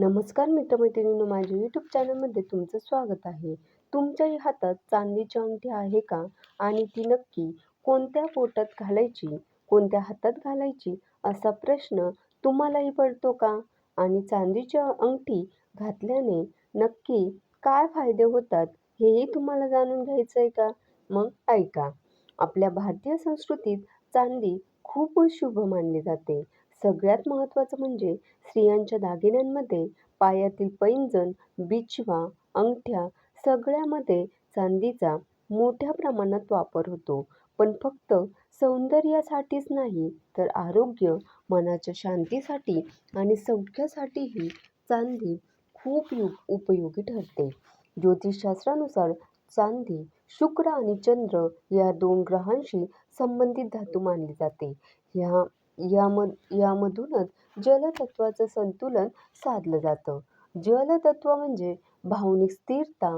नमस्कार मित्रमैत्रिणींनो माझ्या यूट्यूब चॅनलमध्ये तुमचं स्वागत आहे. तुमच्याही हातात चांदीची अंगठी आहे का? आणि ती नक्की कोणत्या पोटात घालायची कोणत्या हातात घालायची असा प्रश्न तुम्हालाही पडतो का? आणि चांदीची अंगठी घातल्याने नक्की काय फायदे होतात हेही तुम्हाला जाणून घ्यायचं आहे का? मग ऐका. आपल्या भारतीय संस्कृतीत चांदी खूप शुभ मानली जाते. सगळ्यात महत्त्वाचं म्हणजे स्त्रियांच्या दागिन्यांमध्ये पायातील पैंजण बिछवा अंगठ्या सगळ्यामध्ये चांदीचा मोठ्या प्रमाणात वापर होतो. पण फक्त सौंदर्यासाठीच नाही तर आरोग्य मनाच्या शांतीसाठी आणि सौख्यासाठीही चांदी खूप यु उपयोगी ठरते. ज्योतिषशास्त्रानुसार चांदी शुक्र आणि चंद्र या दोन ग्रहांशी संबंधित धातू मानली जाते. ह्या याम यामधूनच जलतत्वाचं संतुलन साधलं जातं. जलतत्व म्हणजे भावनिक स्थिरता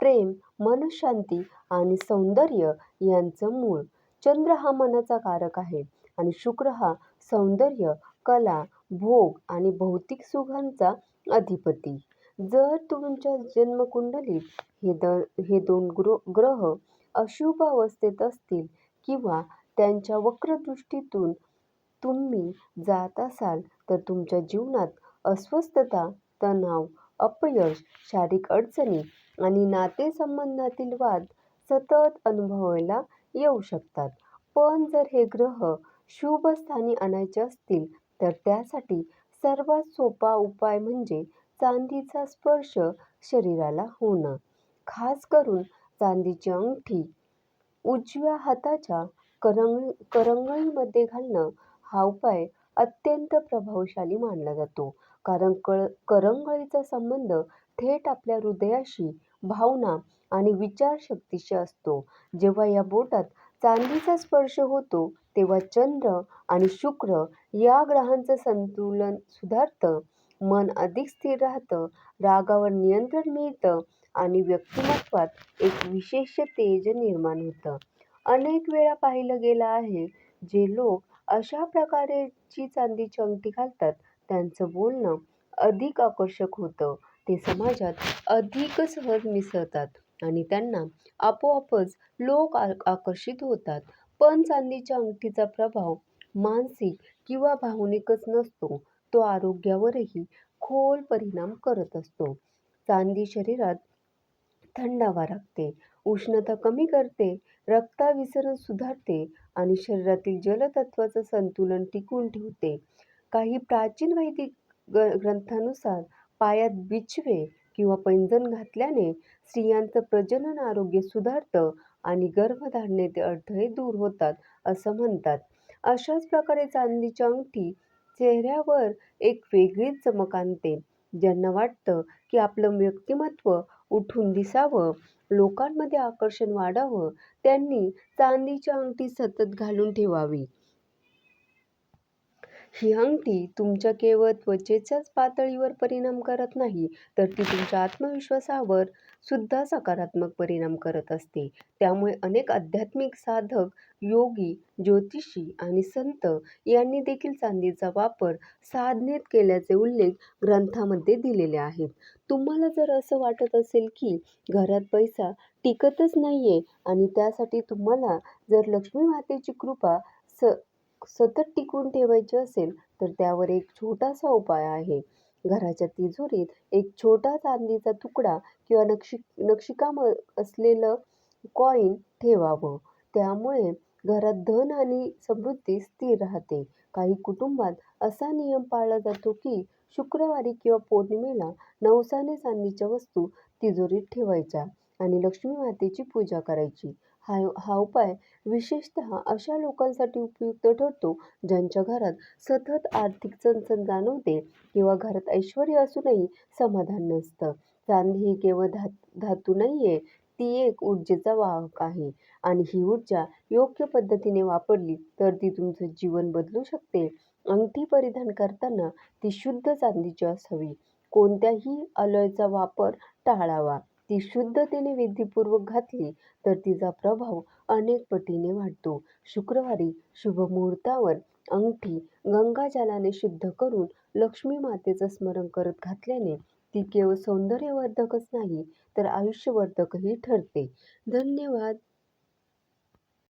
प्रेम मनशांती आणि सौंदर्य यांचं मूळ. चंद्र हा मनाचा कारक आहे आणि शुक्र हा सौंदर्य कला भोग आणि भौतिक सुखांचा अधिपती. जर तुमच्या जन्मकुंडलीत हे द हे दोन ग्र ग्रह अशुभ अवस्थेत असतील किंवा त्यांच्या वक्रदृष्टीतून तुम्ही जात असाल तर तुमच्या जीवनात अस्वस्थता तणाव अपयश शारीरिक अडचणी आणि नातेसंबंधातील वाद सतत अनुभवायला येऊ शकतात. पण जर हे ग्रह शुभस्थानी आणायचे असतील तर त्यासाठी सर्वात सोपा उपाय म्हणजे चांदीचा स्पर्श शरीराला होणं. खास करून चांदीची अंगठी उजव्या हाताच्या करंग करंगळीमध्ये घालणं हा उपाय अत्यंत प्रभावशाली मानला जातो. कारण कळ करंगळीचा संबंध थेट आपल्या हृदयाशी भावना आणि विचारशक्तीशी असतो. जेव्हा या बोटात चांदीचा स्पर्श होतो तेव्हा चंद्र आणि शुक्र या ग्रहांचं संतुलन सुधारतं मन अधिक स्थिर राहतं रागावर नियंत्रण मिळतं आणि व्यक्तिमत्वात एक विशेष तेज निर्माण होतं. अनेक वेळा पाहिलं गेलं आहे जे लोक अशा प्रकारची चांदीची अंगठी घालतात. त्यांचं बोलणं अधिक आकर्षक होतं. ते समाजात अधिक सहज मिसळतात आणि त्यांना आपोआपच लोक आ आकर्षित होतात. पण चांदीच्या अंगठीचा प्रभाव मानसिक किंवा भावनिकच नसतो. तो आरोग्यावरही खोल परिणाम करत असतो. चांदी शरीरात थंडावा राखते उष्णता कमी करते रक्ताभिसरण सुधारते आणि शरीरातील जलतत्वाचं संतुलन टिकवून ठेवते. काही प्राचीन वैदिक ग ग्रंथानुसार पायात बिछवे किंवा पैंजण घातल्याने स्त्रियांचं प्रजनन आरोग्य सुधारतं आणि गर्भधारणेचे अडथळे दूर होतात असं म्हणतात. अशाच प्रकारे चांदीची अंगठी चेहऱ्यावर एक वेगळीच चमक आणते ज्यांना वाटतं की आपलं व्यक्तिमत्व उठून दिसावं. लोकांमध्ये आकर्षण वाढावं. त्यांनी चांदीच्या अंगठी सतत घालून ठेवावी. ही अंगठी तुमच्या केवळ त्वचेच्याच पातळीवर परिणाम करत नाही तर ती तुमच्या आत्मविश्वासावर सुद्धा सकारात्मक परिणाम करत असते. त्यामुळे अनेक आध्यात्मिक साधक योगी ज्योतिषी आणि संत यांनी देखील चांदीचा वापर साधनेत केल्याचे उल्लेख ग्रंथामध्ये दिलेले आहेत. तुम्हाला जर असं वाटत असेल की घरात पैसा टिकतच नाही आहे आणि त्यासाठी तुम्हाला जर लक्ष्मी मातेची कृपा स सतत टिकून ठेवायची असेल तर त्यावर एक छोटासा उपाय आहे. घराच्या तिजोरीत एक छोटा चांदीचा तुकडा किंवा नक्षी नक्षीकाम असलेलं कॉईन ठेवावं. त्यामुळे घरात धन आणि समृद्धी स्थिर राहते. काही कुटुंबात असा नियम पाळला जातो की शुक्रवारी किंवा पौर्णिमेला नवसाने चांदीच्या वस्तू तिजोरीत ठेवायच्या. आणि लक्ष्मी मातेची पूजा करायची. हा हा उपाय विशेषतः अशा लोकांसाठी उपयुक्त ठरतो ज्यांच्या घरात सतत आर्थिक चणचण जाणवते किंवा घरात ऐश्वर्य असूनही समाधान नसतं. चांदी ही केवळ धा धातू नाही आहे ती एक ऊर्जेचा वाहक आहे आणि ही ऊर्जा योग्य पद्धतीने वापरली तर ती तुमचं जीवन बदलू शकते. अंगठी परिधान करताना ती शुद्ध चांदीची असावी. कोणत्याही अलॉयचा वापर टाळावा. ती शुद्धतेने विधीपूर्वक घातली तर तिचा प्रभाव अनेक पटीने वाढतो. शुक्रवारी शुभ मुहूर्तावर अंगठी गंगाजलाने शुद्ध करून लक्ष्मी मातेचं स्मरण करत घातल्याने ती केवळ सौंदर्यवर्धकच नाही तर आयुष्यवर्धकही ठरते. धन्यवाद.